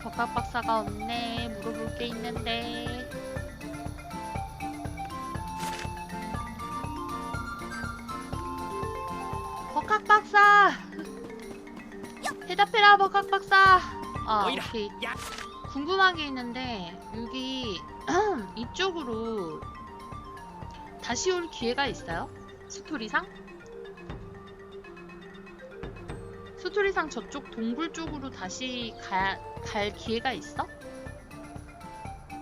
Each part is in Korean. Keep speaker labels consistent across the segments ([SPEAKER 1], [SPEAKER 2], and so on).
[SPEAKER 1] 덕학 박사가 없네. 물어볼 게 있는데. 덕학 박사. 대답해라, 덕학 박사. 아. 오케이.
[SPEAKER 2] 야.
[SPEAKER 1] 궁금한 게 있는데 여기 이쪽으로 다시 올 기회가 있어요? 스토리상? 스토리상 저쪽 동굴 쪽으로 다시 가, 갈 기회가 있어?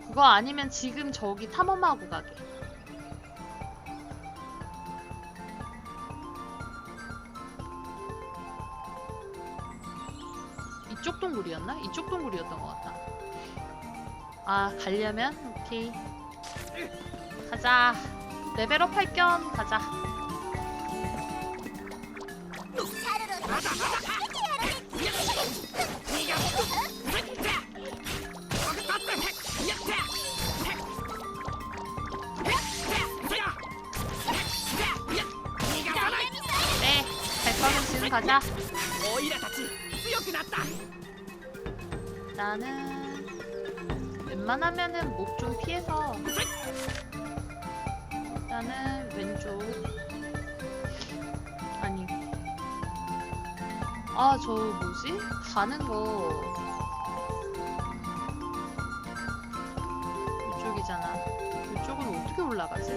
[SPEAKER 1] 그거 아니면 지금 저기 탐험하고 가게. 이쪽 동굴이었나? 이쪽 동굴이었던 것 같다. 아, 가려면? 오케이. 가자. 레벨업 할 겸 가자. 나는 웬만하면은 목 좀 피해서 일단은 왼쪽. 아니. 아 저 뭐지? 가는 거. 이쪽이잖아. 이쪽은 어떻게 올라가지?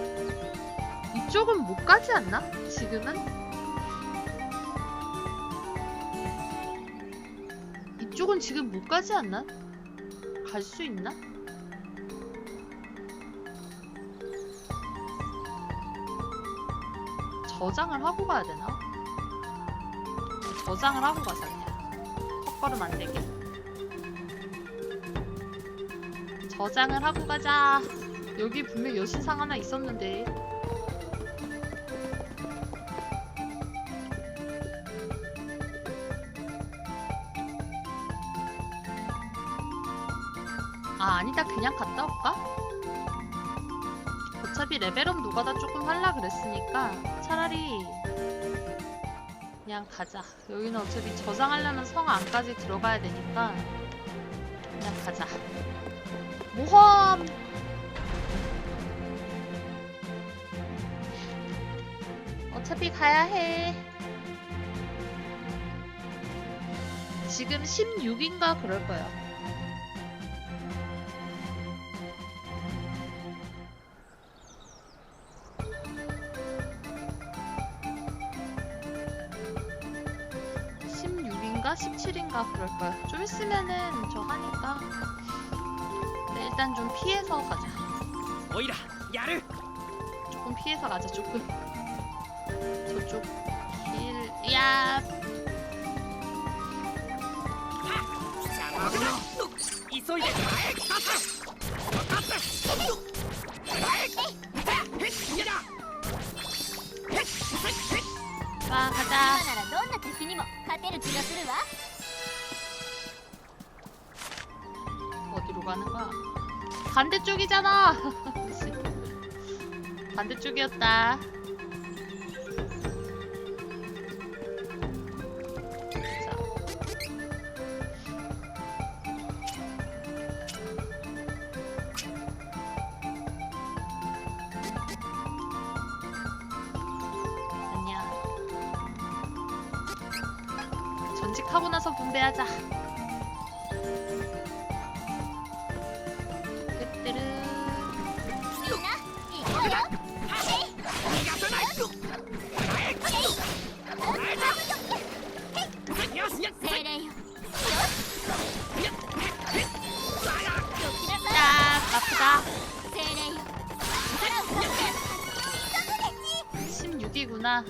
[SPEAKER 1] 이쪽은 못 가지 않나? 지금은 이쪽은 지금 못 가지 않나? 갈 수 있나? 저장을 하고 가야 되나? 저장을 하고 가자 그냥 헛걸음 안 되게 저장을 하고 가자 여기 분명 여신상 하나 있었는데 그랬으니까 차라리 그냥 가자. 여기는 어차피 저장하려면 성 안까지 들어가야 되니까 그냥 가자. 모험 어차피 가야 해. 지금 16인가 그럴 거야 그럴 거야. 좀 있으면은 저 하니까. 네, 일단 좀 피해서 가자.
[SPEAKER 2] オイラやる
[SPEAKER 1] 조금 피해서 가자, 조금. 저쪽 길, 야,
[SPEAKER 2] 邪魔だ急いで前へ立つ分かった前へへっやだへっへっへっ
[SPEAKER 1] 가, 가자.
[SPEAKER 3] 今ならどんな敵にも勝てる気がするわ
[SPEAKER 1] 가는 거야? 반대쪽이잖아. 씨. 반대쪽이었다. 16이구나.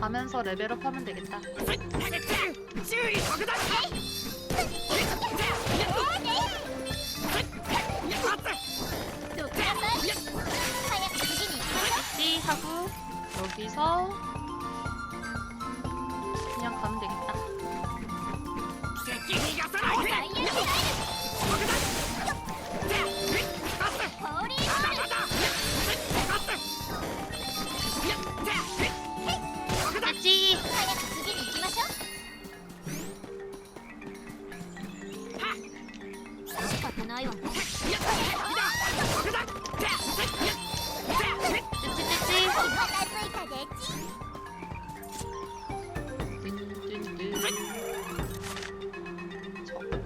[SPEAKER 1] 가면서 레벨업 하면 되겠다. 띠 하고 여기서 그냥 가면 되겠다.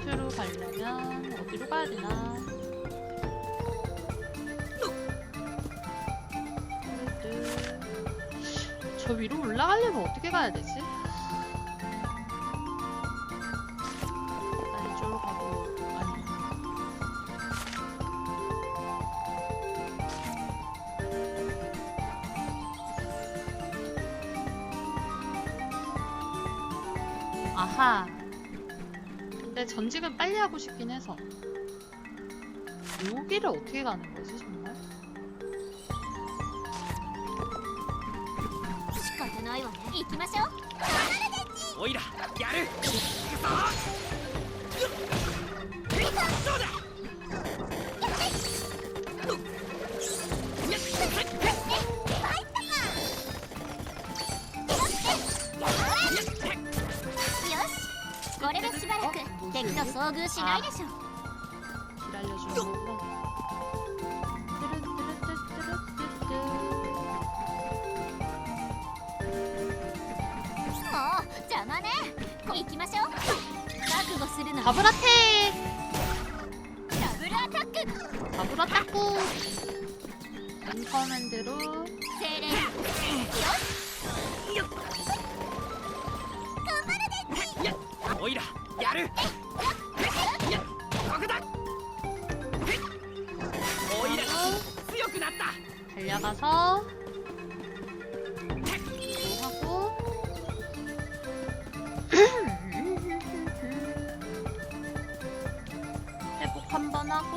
[SPEAKER 1] 적투로 가려면 어디로 가야 되나? 저 위로 올라가려면 어떻게 가야 되지? 하고 싶긴 해서. 여기를 어떻게 가는 거지,
[SPEAKER 2] らく
[SPEAKER 3] 敵と遭遇しないでしょ。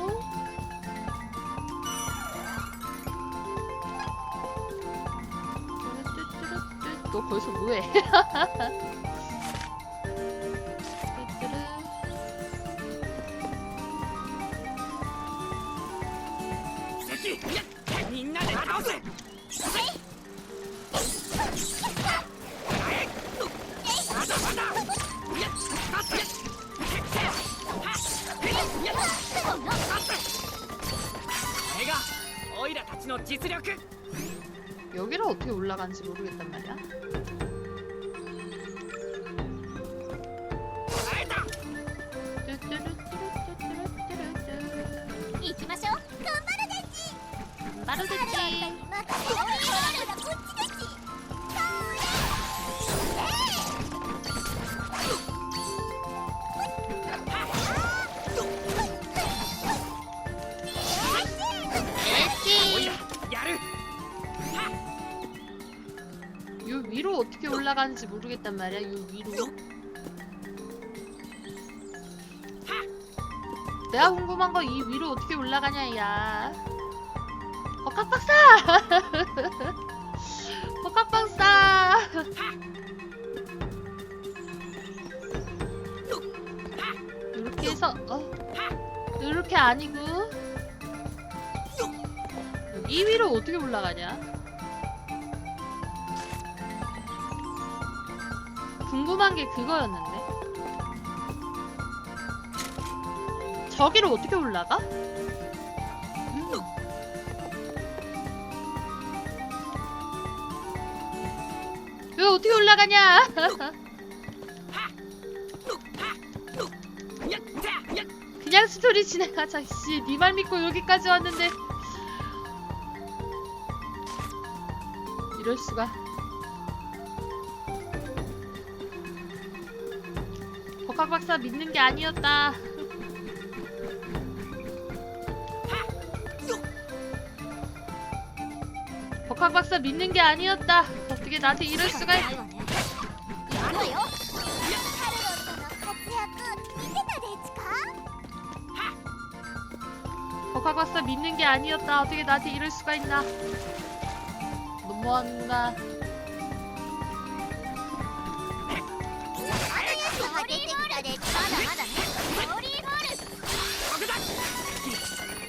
[SPEAKER 1] 하고. 너 거기서 뭐해? 올라가는지 모르겠단 올라가는지 모르겠단 말이야. 요 위로. 내가 궁금한 거 이 위로 어떻게 올라가냐, 야. 버각 박사! 버각 박사! 이렇게 해서 어 이렇게 아니고 이 위로 어떻게 올라가냐? 궁금한 게 그거였는데. 저기를 어떻게 올라가? 음. 왜 어떻게 올라가냐? 그냥 스토리 진행하자. 씨, 네 니말 믿고 여기까지 왔는데. 이럴 수가. 박 박사 믿는 게 아니었다. 박 박사 믿는 게 아니었다. 어떻게 나한테 이럴 수가 있... 박 박사 믿는 게 아니었다. 어떻게 나한테 이럴 수가 있나?
[SPEAKER 2] 너무한다.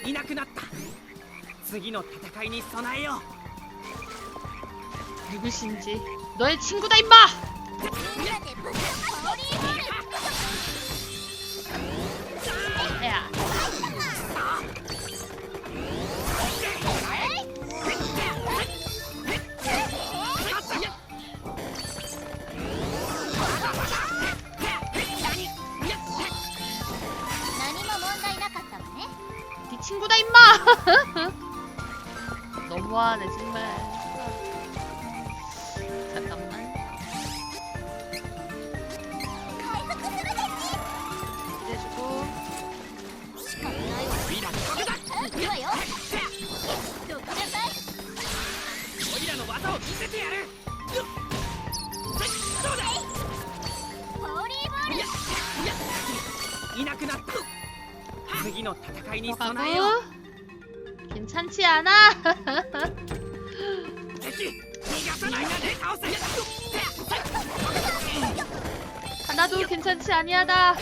[SPEAKER 2] いなくなった次の戦いに備えよう
[SPEAKER 1] 누구신지 너의 친구다 임마! 나 임마! 너무하네 정말. 잠깐만. 이래주고.
[SPEAKER 2] 次の戦いに備えよう
[SPEAKER 1] 넘어가고. 괜찮지 않아?
[SPEAKER 2] 敵逃がさないで倒せ
[SPEAKER 1] 하나도 괜찮지 아니하다.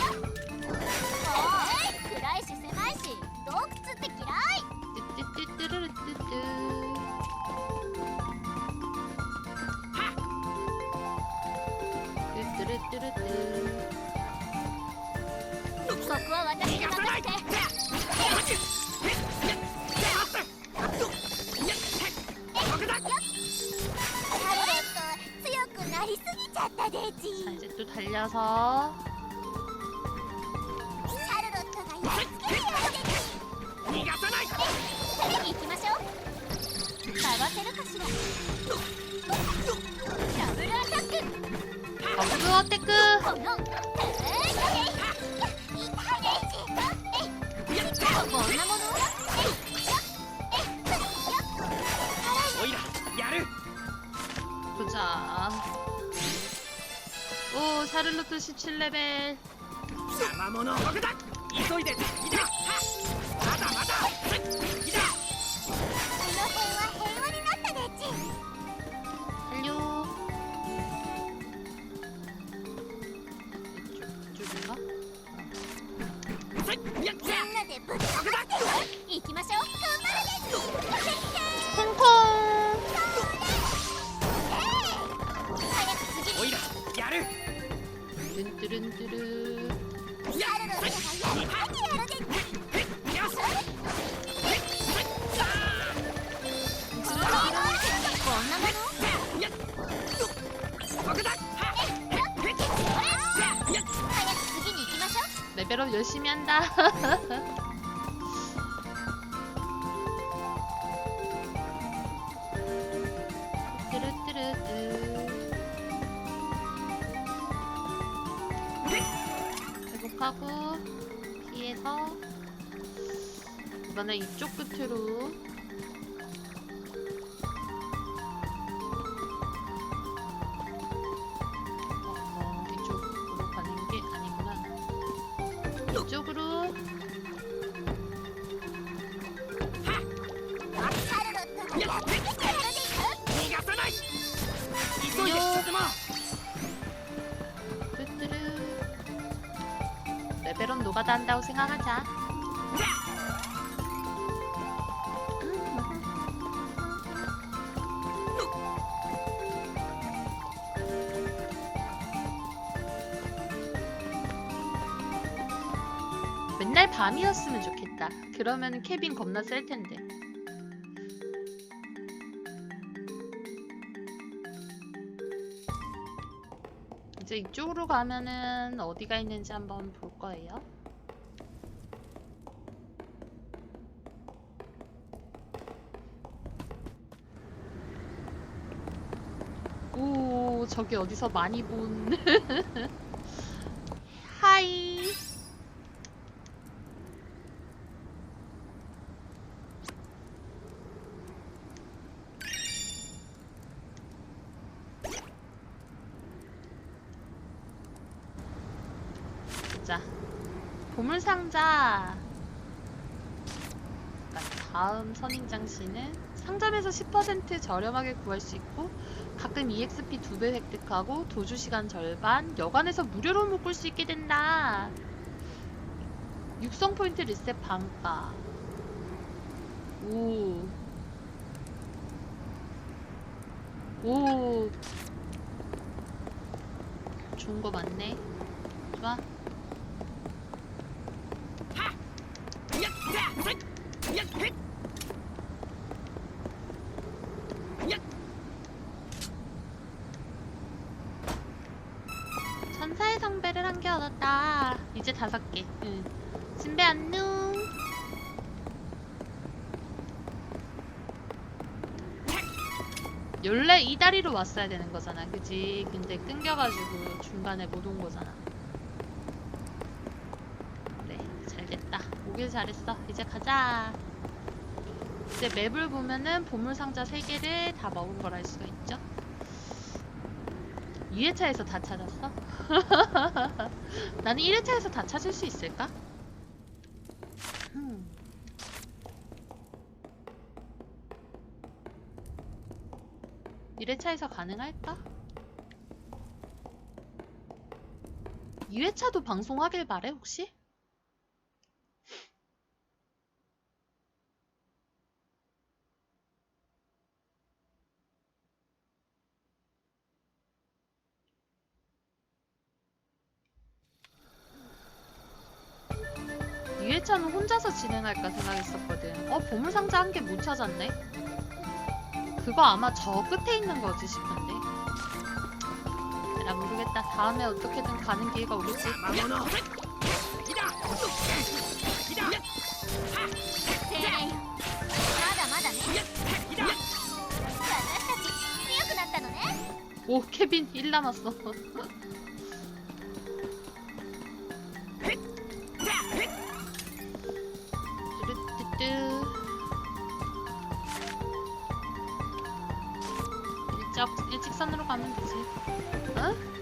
[SPEAKER 1] 달려서 17레벨
[SPEAKER 2] 邪魔者僕だ。急いで敵だ
[SPEAKER 1] 열심히 한다. 뚜루뚜루뚜. 회복하고 피해서. 이번에 이쪽 끝으로 레벨업 노가다 한다고 생각하자. 맨날 밤이었으면 좋겠다. 그러면 케빈 겁나 셀 텐데. 이제 이쪽으로 가면은 어디가 있는지 한번 볼 거예요. 저기 어디서 많이 본. 하이. 자, 보물 상자. 그러니까 다음 선인장 씨는 상점에서 10% 저렴하게 구할 수 있고 가끔 EXP 두 배 획득하고 도주 시간 절반, 여관에서 무료로 묶을 수 있게 된다. 육성 포인트 리셋 반가. 오. 오. 좋은 거 많네. 이제 다섯 개. 응. 진배 안녕. 원래 이 다리로 왔어야 되는 거잖아, 그지? 근데 끊겨가지고 중간에 못 온 거잖아. 그래, 잘 됐다. 오길 잘했어. 이제 가자. 이제 맵을 보면은 보물 상자 3개를 다 먹은 걸 알 수가 있죠. 2회차에서 다 찾았어? 나는 1회차에서 다 찾을 수 있을까? 음. 1회차에서 가능할까? 2회차도 방송하길 바래 혹시? 1차는 혼자서 진행할까 생각했었거든. 어, 보물상자 한 개 못 찾았네? 그거 아마 저 끝에 있는 거지 싶은데. 나 모르겠다. 다음에 어떻게든 가는 기회가 오겠지. 오, 케빈 1 남았어.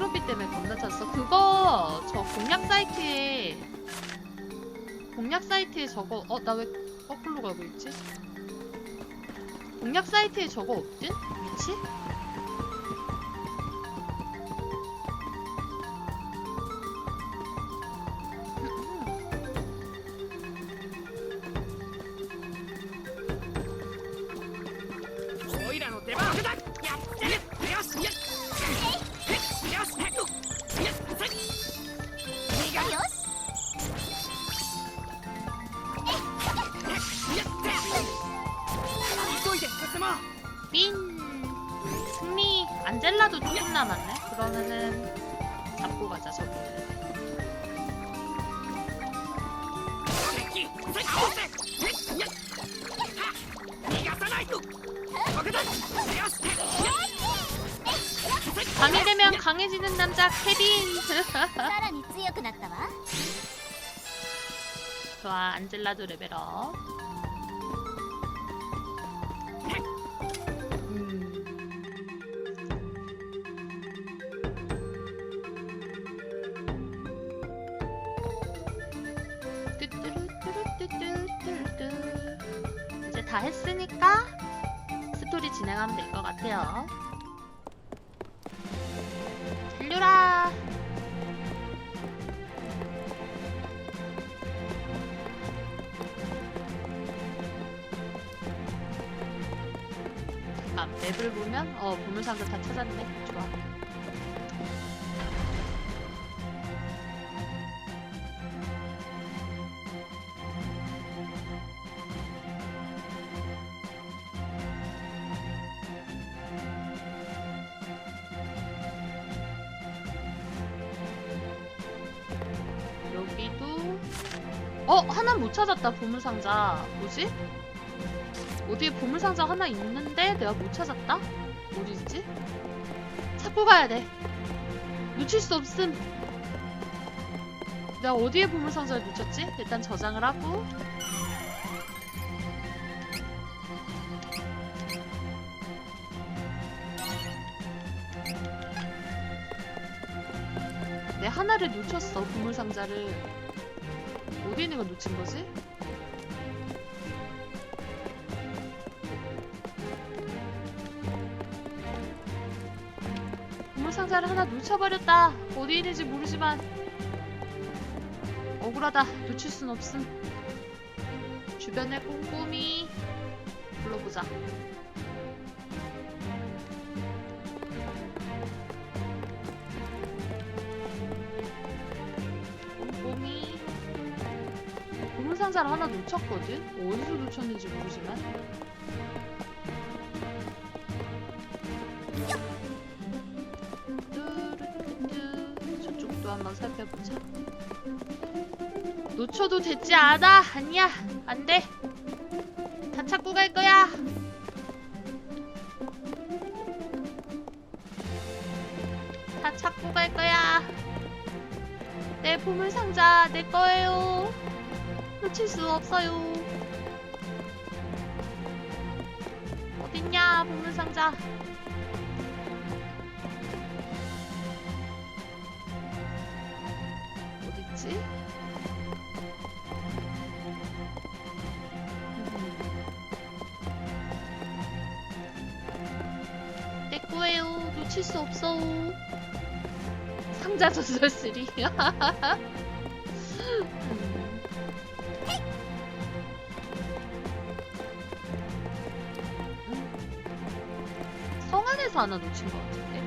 [SPEAKER 1] 트로피 때문에 겁나 찼어. 그거 저 공략 사이트에 공략 사이트에 저거 어 나 왜 거꾸로 가고 있지? 공략 사이트에 저거 없든 위치? 안젤라도 레벨업. 음. 뚜뚜루뚜루뚜뚜뚜뚜. 이제 다 했으니까 스토리 진행하면 될 것 같아요. 달려라. 맵을 보면 어 보물상자 다 찾았네. 좋아. 여기도 어 하나 못 찾았다 보물상자 뭐지? 어디에 보물상자 하나 있는데 내가 못 찾았다? 어디 있지? 찾고 가야 돼. 놓칠 수 없음. 내가 어디에 보물상자를 놓쳤지? 일단 저장을 하고. 내 하나를 놓쳤어 보물상자를. 어디 있는 걸 놓친 거지? 상자를 하나 놓쳐버렸다. 어디 있는지 모르지만. 어 억울하다. 놓칠 순 없음. 주변에 꼼꼼히 불러보자. 꼼꼼히 보물 상자를 하나 놓쳤거든? 어디서 놓쳤는지 모르지만 한번 살펴보자. 놓쳐도 되지 않아? 아니야. 안 돼. 다 찾고 갈 거야. 다 찾고 갈 거야. 내 보물 상자 내 거예요. 놓칠 수 없어요. 어딨냐 보물 상자 상자 전설 3. 성 안에서 하나 놓친 것 같은데?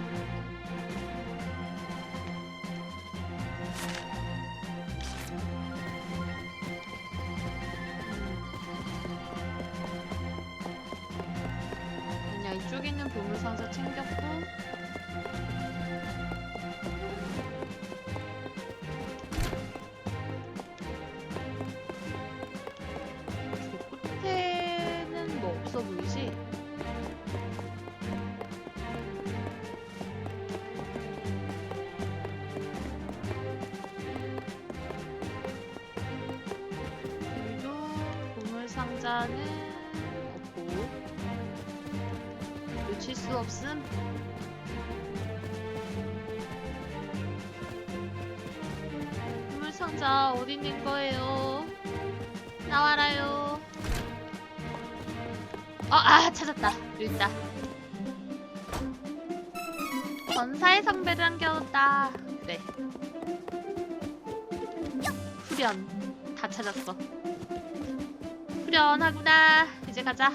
[SPEAKER 1] 무서워요. 나와라요. 어, 아, 찾았다. 일다 전사의 성배를 안겨왔다. 그래. 네. 후련. 다 찾았어. 후련하구나. 이제 가자.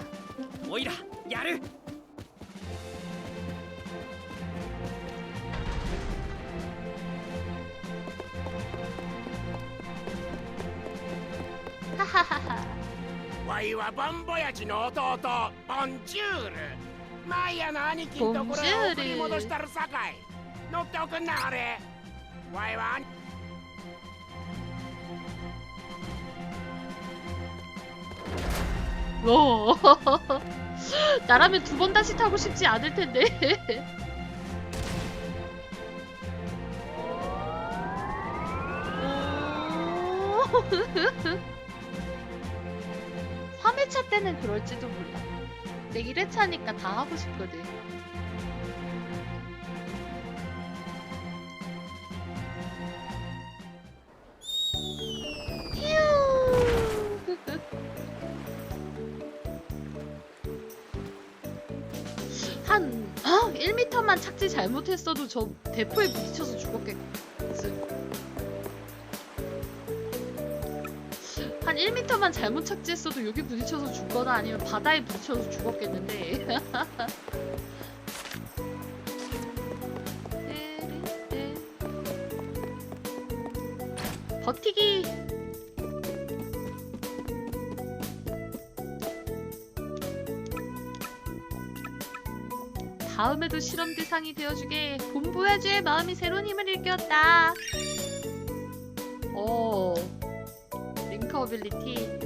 [SPEAKER 1] 오이라, 야르.
[SPEAKER 2] わいはバンボヤチの弟ボンジュールマイヤの兄貴んところへ送り戻したるさかい乗っておくんなあれわいは兄
[SPEAKER 1] 오. 나라면 두 번 다시 타고 싶지 않을 텐데. 오. 3회차 때는 그럴지도 몰라. 내 1회차니까 다 하고 싶거든. 휴. 한 어? 1m만 착지 잘못했어도 저 대포에 부딪혀서 죽었겠음. 한 1m만 잘못 착지했어도 여기 부딪혀서 죽거나 아니면 바다에 부딪혀서 죽었겠는데. 버티기. 다음에도 실험 대상이 되어주게 본보야주의 마음이 새로운 힘을 일깨웠다. 오, 링크 어빌리티.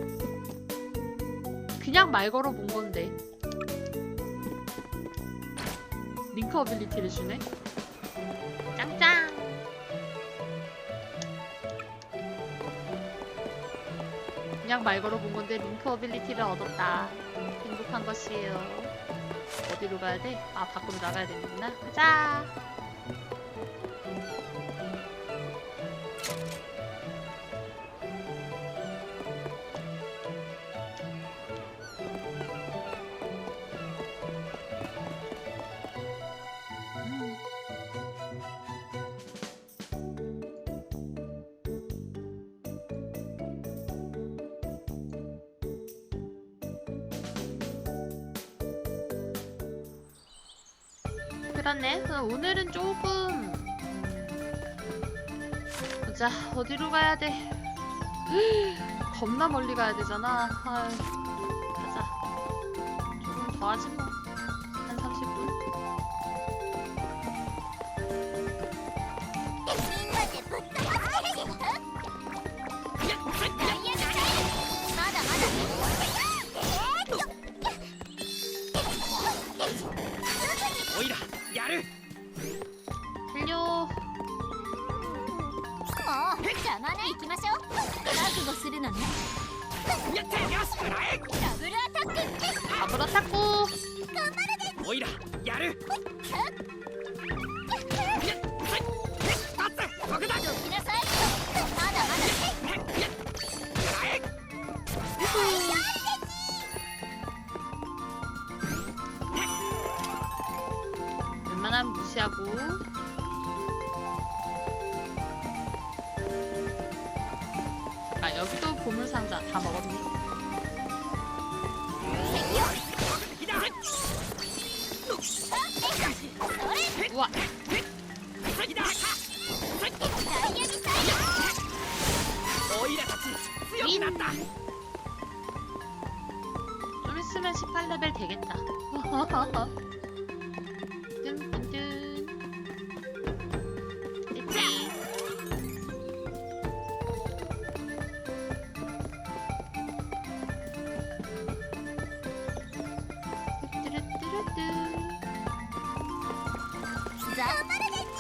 [SPEAKER 1] 그냥 말 걸어 본 건데. 링크 어빌리티를 주네. 짱짱. 그냥 말 걸어 본 건데 링크 어빌리티를 얻었다. 행복한 것이에요. 어디로 가야 돼? 아 밖으로 나가야 되는구나. 가자. 그렇네. 오늘은 조금 보자 어디로 가야 돼? 겁나 멀리 가야 되잖아. 아유, 가자. 조금 더 아침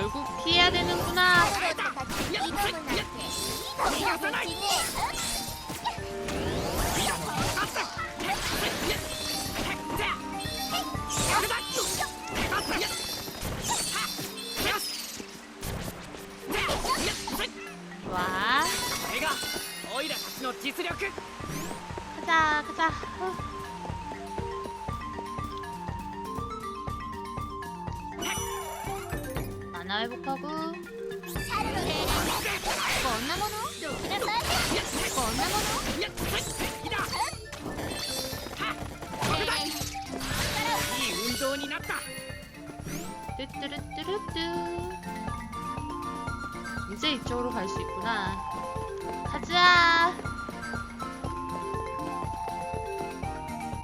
[SPEAKER 1] 결국 피해야 되는구나. 와. 가자 가자. 어. 회복하고. 뚜뚜루뚜루뚜. 이제 이쪽으로 갈 수 있구나. 가자.